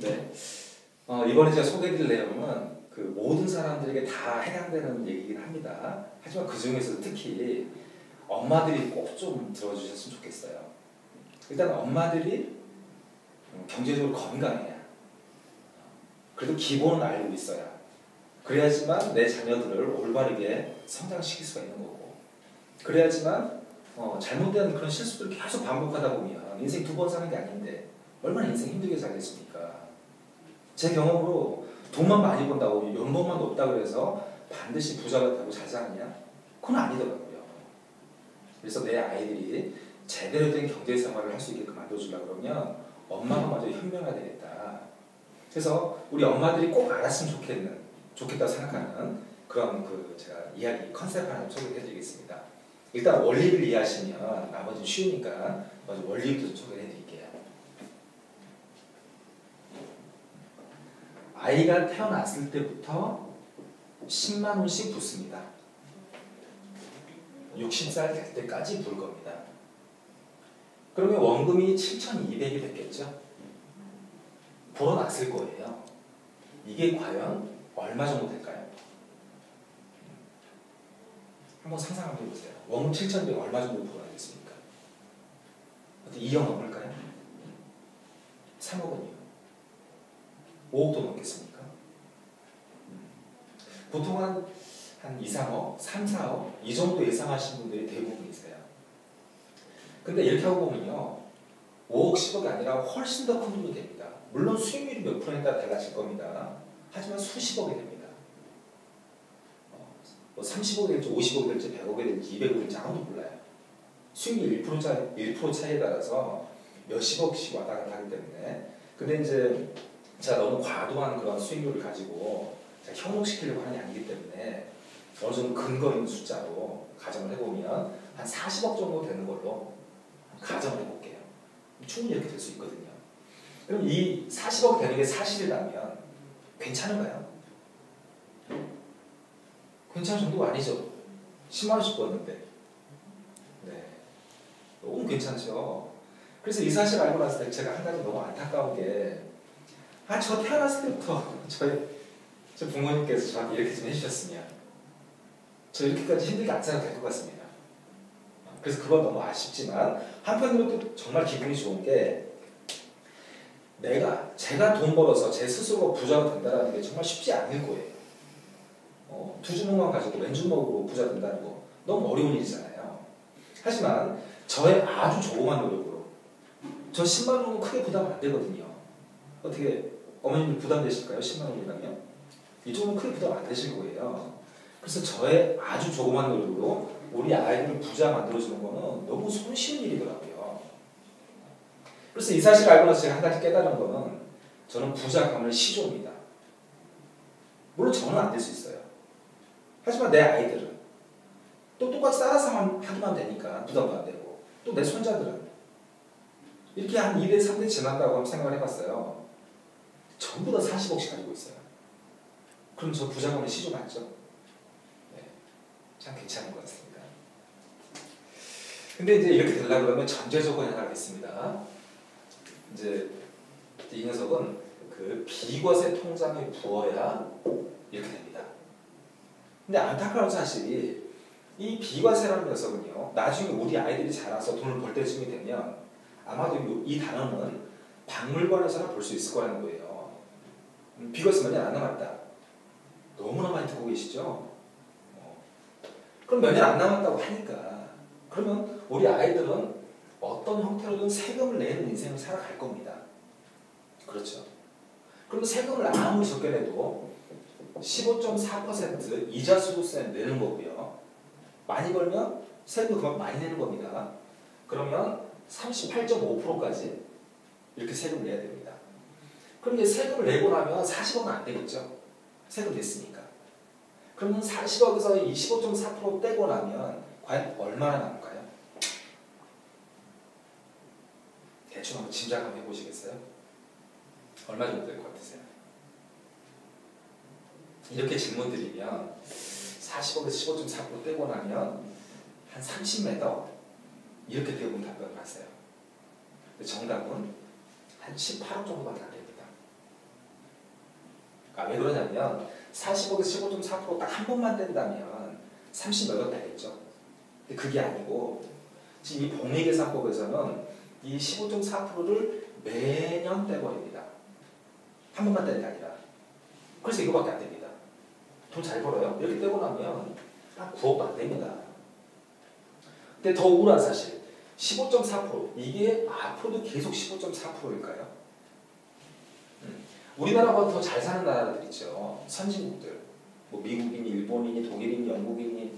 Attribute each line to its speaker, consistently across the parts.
Speaker 1: 네. 어, 이번에 제가 소개해드릴 내용은 그 모든 사람들에게 다 해당되는 얘기긴 합니다. 하지만 그 중에서 특히 엄마들이 꼭 좀 들어주셨으면 좋겠어요. 일단 엄마들이 경제적으로 건강해야 그래도 기본은 알고 있어야 그래야지만 내 자녀들을 올바르게 성장시킬 수가 있는 거고 그래야지만 어, 잘못된 그런 실수들을 계속 반복하다 보면 인생 두 번 사는 게 아닌데 얼마나 인생 힘들게 살겠습니까? 제 경험으로 돈만 많이 번다고 연봉만 높다 그래서 반드시 부자가 되고 잘 사느냐? 그건 아니더라고요. 그래서 내 아이들이 제대로 된 경제 생활을 할 수 있게끔 만들어주려고 그러면 엄마가 먼저 현명해야 되겠다. 그래서 우리 엄마들이 꼭 알았으면 좋겠는, 좋겠다고 생각하는 그런 그 제가 이야기 컨셉 하나 소개해드리겠습니다. 일단 원리를 이해하시면 나머지는 쉬우니까 먼저 원리부터 소개해드릴게요. 아이가 태어났을 때부터 10만 원씩 붓습니다. 60살 될 때까지 불 겁니다. 그러면 원금이 7,200이 됐겠죠? 불어났을 거예요. 이게 과연 얼마 정도 될까요? 한번 상상 한번 해보세요. 원금 7,200 얼마 정도 불어나겠습니까? 어떻게 2억 넘을까요? 3억 원이요. 5억도 넘겠습니까? 보통 한, 한 2, 3억, 3, 4억 이 정도 예상하시는 분들이 대부분이세요. 근데 이렇게 하고 보면요. 5억, 10억이 아니라 훨씬 더 큰 돈이 됩니다. 물론 수익률이 몇 프로에 따라 달라질 겁니다. 하지만 수십억이 됩니다. 뭐 30억 될지 50억 될지 100억이 될지 200억 될지 아무도 몰라요. 수익률 1% 차이, 1% 차이에 따라서 몇십억씩 왔다 갔다 하기 때문에 근데 이제 제가 너무 과도한 그런 수익률을 가지고 현혹시키려고 하는 게 아니기 때문에 어느 정도 근거 있는 숫자로 가정을 해보면 한 40억 정도 되는 걸로 가정을 해볼게요. 충분히 이렇게 될 수 있거든요. 그럼 이 40억 되는 게 사실이라면 괜찮은가요? 괜찮은 정도가 아니죠. 10만원씩 벌는데. 네. 너무 괜찮죠. 그래서 이 사실 알고 때 제가 한 가지 너무 안타까운 게, 아, 저 태어났을 때부터 저희, 저 부모님께서 저한테 이렇게 좀 해주셨으면, 저 이렇게까지 힘들게 안 살아도 될 것 같습니다. 그래서 그건 너무 아쉽지만, 한편으로 또 정말 기분이 좋은 게, 내가, 제가 돈 벌어서 제 스스로가 부자가 된다는 게 정말 쉽지 않을 거예요. 어, 두 주먹만 가지고 왼 주먹으로 부자 된다는 거 너무 어려운 일이잖아요. 하지만 저의 아주 조그만 노력으로 저 10만 원은 크게 부담 안 되거든요. 어떻게 어머님들 부담되실까요? 10만 원이라면? 이쪽은 크게 부담 안 되실 거예요. 그래서 저의 아주 조그만 노력으로 우리 아이들을 부자 만들어주는 거는 너무 손쉬운 일이더라고요. 그래서 이 사실을 알고 나서 제가 한 가지 깨달은 거는 저는 부자 가문의 시조입니다. 물론 저는 안 될 수 있어요. 하지만 내 아이들은 또 똑같이 따라서 하기만 되니까 부담도 안 되고 또 내 손자들은 이렇게 한 2대, 3대 지난다고 한번 생각을 해봤어요. 전부 다 40억씩 가지고 있어요. 그럼 저 부자금의 시조 맞죠? 네. 참 괜찮은 것 같습니다. 근데 이제 이렇게 되려고 그러면 전제 조건이 하나 있습니다. 이제 이 녀석은 그 비과세 통장에 부어야 이렇게 됩니다. 근데 안타까운 사실이 이 비과세라는 녀석은요, 나중에 우리 아이들이 자라서 돈을 벌 때쯤이 되면 아마도 이 단어는 박물관에서나 볼 수 있을 거라는 거예요. 음, 비과세 몇년안 남았다. 너무나 많이 듣고 계시죠? 어. 그럼 몇 년 안 남았다고 하니까 그러면 우리 아이들은 어떤 형태로든 세금을 내는 인생을 살아갈 겁니다. 그렇죠. 그럼 세금을 아무리 적게 내도 15.4% 이자 소득세 내는 거고요. 많이 벌면 세금 그만 많이 내는 겁니다. 그러면 38.5%까지 이렇게 세금을 내야 됩니다. 이제 세금을 내고 나면 40억은 안 되겠죠. 세금 냈으니까. 그러면 40억에서 25.4% 떼고 나면 과연 얼마나 남을까요? 대충 한번 짐작 한번 해보시겠어요? 얼마 정도 될 것 같으세요? 이렇게 질문 드리면 40억에서 15.4% 떼고 나면 한 30m 이렇게 대부분 답변을 하세요. 정답은 한 18억 정도밖에 안 됩니다. 아, 왜 그러냐면 40억에서 15.4%딱 한 번만 뗀다면 30몇 억 되겠죠. 근데 그게 아니고 지금 이 복리계산법에서는 이 15.4%를 매년 떼버립니다. 한 번만 떼는 게 아니라. 그래서 이거밖에 안 됩니다. 돈 잘 벌어요. 이렇게 떼고 나면 한 9억도 안 됩니다. 근데 더 우울한 사실 15.4% 이게 앞으로도 계속 15.4%일까요? 음. 우리나라보다 더 잘 사는 나라들 있죠. 선진국들. 뭐 미국이니 일본이니 독일이니 영국이니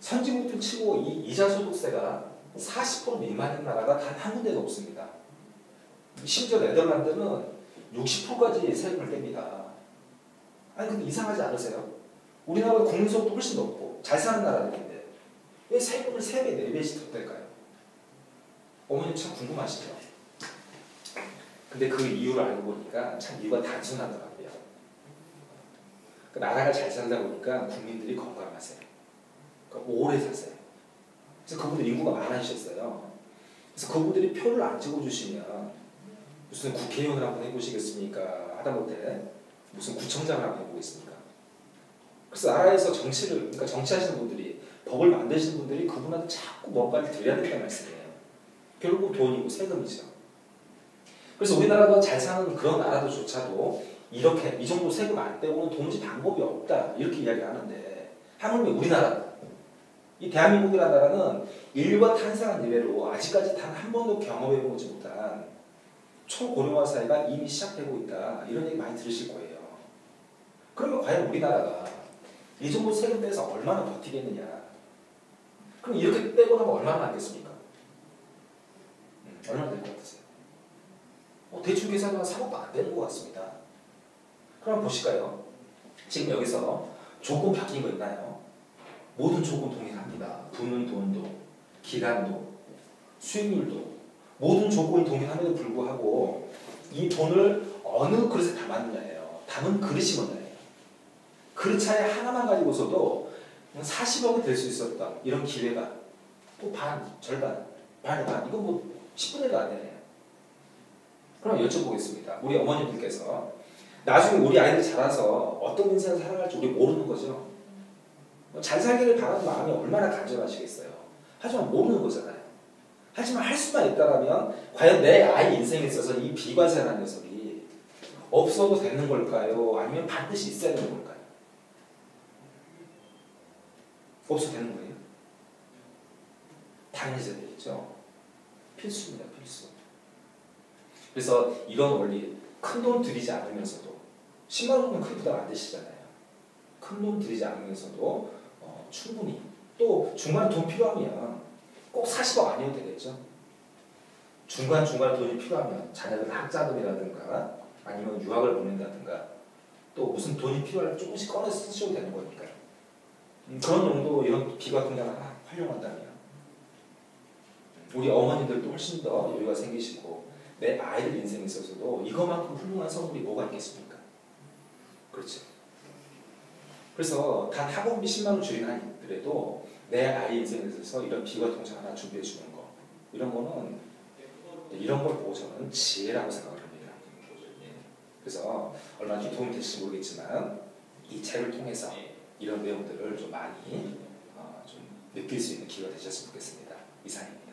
Speaker 1: 선진국들 치고 이 이자 소득세가 40% 미만인 나라가 단 한 군데도 없습니다. 심지어 네덜란드는 60%까지 세금을 뗍니다. 아니 근데 이상하지 않으세요? 우리나라가 국민소득도 훨씬 높고 잘 사는 나라들인데 왜 세금을 3배, 4배씩 더 뗄까요? 어머님 참 궁금하시죠? 근데 그 이유를 알고 보니까 참 이유가 단순하더라고요. 그 나라가 잘 살다 보니까 국민들이 건강하세요. 그러니까 오래 사세요. 그래서 그분들 인구가 많아지셨어요. 그래서 그분들이 표를 안 찍어주시면 무슨 국회의원을 한번 해보시겠습니까? 하다못해 무슨 구청장을 한번 해보겠습니까? 그래서 나라에서 정치를 그러니까 정치하시는 분들이 법을 만드시는 분들이 그분한테 자꾸 뭔가를 드려야 된다는 말씀이에요. 결국 돈이고 세금이죠. 그래서 우리나라가 잘 사는 그런 나라도조차도 이렇게 이 정도 세금 안 떼고는 도무지 방법이 없다 이렇게 이야기하는데 하물며 우리나라 이 대한민국이라는 나라는 인류가 탄생한 이래로 아직까지 단 한 번도 경험해보지 못한 초고령화 사회가 이미 시작되고 있다 이런 얘기 많이 들으실 거예요. 그러면 과연 우리나라가 이 정도 세금 떼서 얼마나 버티겠느냐 그럼 이렇게 떼고 나면 얼마나 남겠습니까? 음, 얼마나 될 것 같으세요? 어, 대충 계산하면 3억도 안 되는 것 같습니다. 그럼 보실까요? 지금 여기서 조건 바뀐 거 있나요? 모든 조건 동일합니다. 부는 돈도, 기간도, 수익률도 모든 조건이 동일함에도 불구하고 이 돈을 어느 그릇에 담았느냐예요. 담은 그릇이 뭐냐예요. 그릇 차에 하나만 가지고서도 40억이 될 수 있었던 이런 기회가 또 반, 절반, 반의 반 이건 뭐 10분의 1도 안 되네요. 그럼 여쭤보겠습니다. 우리 어머님들께서 나중에 우리 아이들 자라서 어떤 인생을 살아갈지 우리 모르는 거죠. 뭐잘 살기를 바라는 마음이 얼마나 간절하시겠어요. 하지만 모르는 거잖아요. 하지만 할 수만 있다면 과연 내 아이 인생에 있어서 이 비관세라는 녀석이 없어도 되는 걸까요? 아니면 반드시 있어야 되는 걸까요? 없어도 되는 거예요? 당연히 있어야 되겠죠. 필수입니다. 필수. 그래서 이런 원리 큰 돈 들이지 않으면서도 10만 원은 큰 부담 안 되시잖아요. 큰 돈 들이지 않으면서도 어, 충분히 또 중간에 돈 필요하면 꼭 40억 아니어도 되겠죠. 중간중간 돈이 필요하면 자녀들 학자금이라든가 아니면 유학을 보낸다든가 또 무슨 돈이 필요할 조금씩 꺼내서 쓰셔도 되는 거니까 음, 그런 용도 이런 비과 통장을 활용한다면 우리 어머님들도 훨씬 더 여유가 생기시고 내 아이들 인생에 있어서도 이것만큼 훌륭한 선물이 뭐가 있겠습니까? 그렇죠. 그래서 단 학원비 10만 원 줄이나 있더라도 내 아이 인생에 있어서 이런 비과 통장 하나 준비해 주는 거 이런 거는 이런 걸 보고 저는 지혜라고 생각을 합니다. 예. 그래서 얼마나 도움이 될지 모르겠지만 이 책을 통해서 이런 내용들을 좀 많이 어, 좀 느낄 수 있는 기회가 되셨으면 좋겠습니다. 이상입니다.